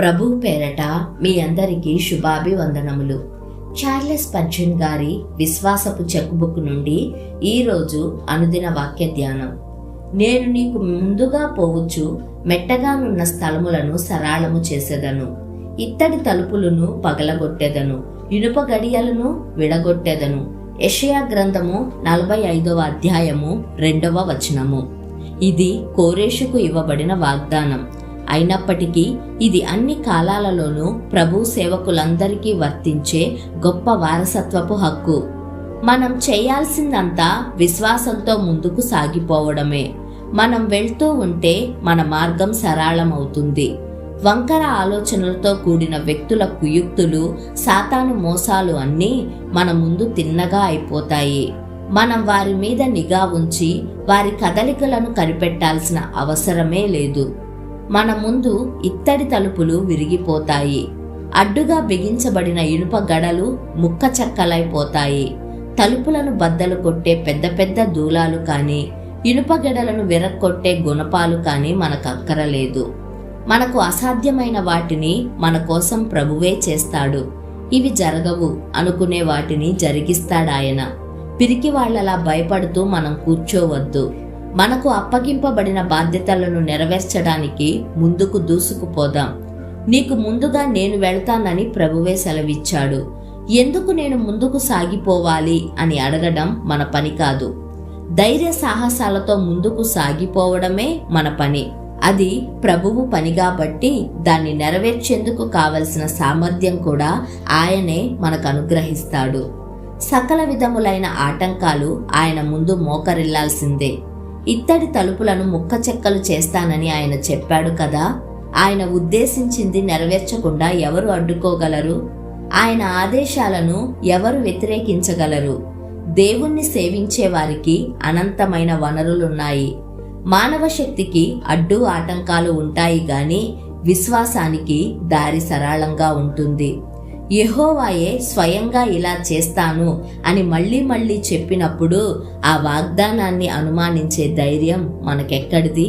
ప్రభు పేరట మీ అందరికీ శుభాభివందనములు. చార్లెస్ పర్జన్ గారి విశ్వాసపు చెక్బుక్ నుండి ఈరోజు అనుదిన వాక్య ధ్యానం. నేను నీకు ముందుగా పోవచ్చు మెట్టగానున్న స్థలములను సరాళము చేసేదను. ఇత్తడి తలుపులను పగలగొట్టెదను ఇనుప గడియలను విడగొట్టెదను. యషయా గ్రంథము నలభై ఐదవ అధ్యాయము రెండవ వచనము. ఇది కోరేషుకు ఇవ్వబడిన వాగ్దానం. అయినప్పటికీ ఇది అన్ని కాలాలలోనూ ప్రభు సేవకులందరికీ వర్తించే గొప్ప వారసత్వపు హక్కు. మనం చేయాల్సిందంతా విశ్వాసంతో ముందుకు సాగిపోవడమే. మనం వెళ్తూ ఉంటే మన మార్గం సరళమవుతుంది. వంకర ఆలోచనలతో కూడిన వ్యక్తుల కుయుక్తులు సాతాను మోసాలు అన్నీ మన ముందు తిన్నగా అయిపోతాయి. మనం వారి మీద నిఘా ఉంచి వారి కదలికలను కనిపెట్టాల్సిన అవసరమే లేదు. మన ముందు ఇత్తడి తలుపులు విరిగిపోతాయి. అడ్డుగా బిగించబడిన ఇనుప గడలు ముక్క చెక్కలైపోతాయి. తలుపులను బద్దలు కొట్టే పెద్ద పెద్ద దూలాలు కానీ ఇనుప గడలను విరక్కొట్టే గుణపాలు కానీ మనకు అక్కరలేదు మనకు అసాధ్యమైన వాటిని మన కోసం ప్రభువే చేస్తాడు. ఇవి జరగవు అనుకునే వాటిని జరిగిస్తాడాయన. పిరికి వాళ్ళలా భయపడుతూ మనం కూర్చోవద్దు. మనకు అప్పగింపబడిన బాధ్యతలను నెరవేర్చడానికి ముందుకు దూసుకుపోదాం. నీకు ముందుగా నేను వెళ్తానని ప్రభువే సెలవిచ్చాడు. ఎందుకు నేను ముందుకు సాగిపోవాలి అని అడగడం మన పని కాదు. ధైర్య సాహసాలతో ముందుకు సాగిపోవడమే మన పని. అది ప్రభువు పని కాబట్టి దాన్ని నెరవేర్చేందుకు కావలసిన సామర్థ్యం కూడా ఆయనే మనకు అనుగ్రహిస్తాడు. సకల విధములైన ఆటంకాలు ఆయన ముందు మోకరిల్లాల్సిందే. ఇత్తడి తలుపులను ముక్క చెక్కలు చేస్తానని ఆయన చెప్పాడు కదా. ఆయన ఉద్దేశించింది నెరవేర్చకుండా ఎవరు అడ్డుకోగలరు? ఆయన ఆదేశాలను ఎవరు వ్యతిరేకించగలరు? దేవుణ్ణి సేవించే వారికి అనంతమైన వనరులున్నాయి. మానవ శక్తికి అడ్డు ఆటంకాలు ఉంటాయి గాని విశ్వాసానికి దారి సరళంగా ఉంటుంది. యహోవాయే స్వయంగా ఇలా చేస్తాను అని మళ్ళీ మళ్ళీ చెప్పినప్పుడు ఆ వాగ్దానాన్ని అనుమానించే ధైర్యం మనకెక్కడిది?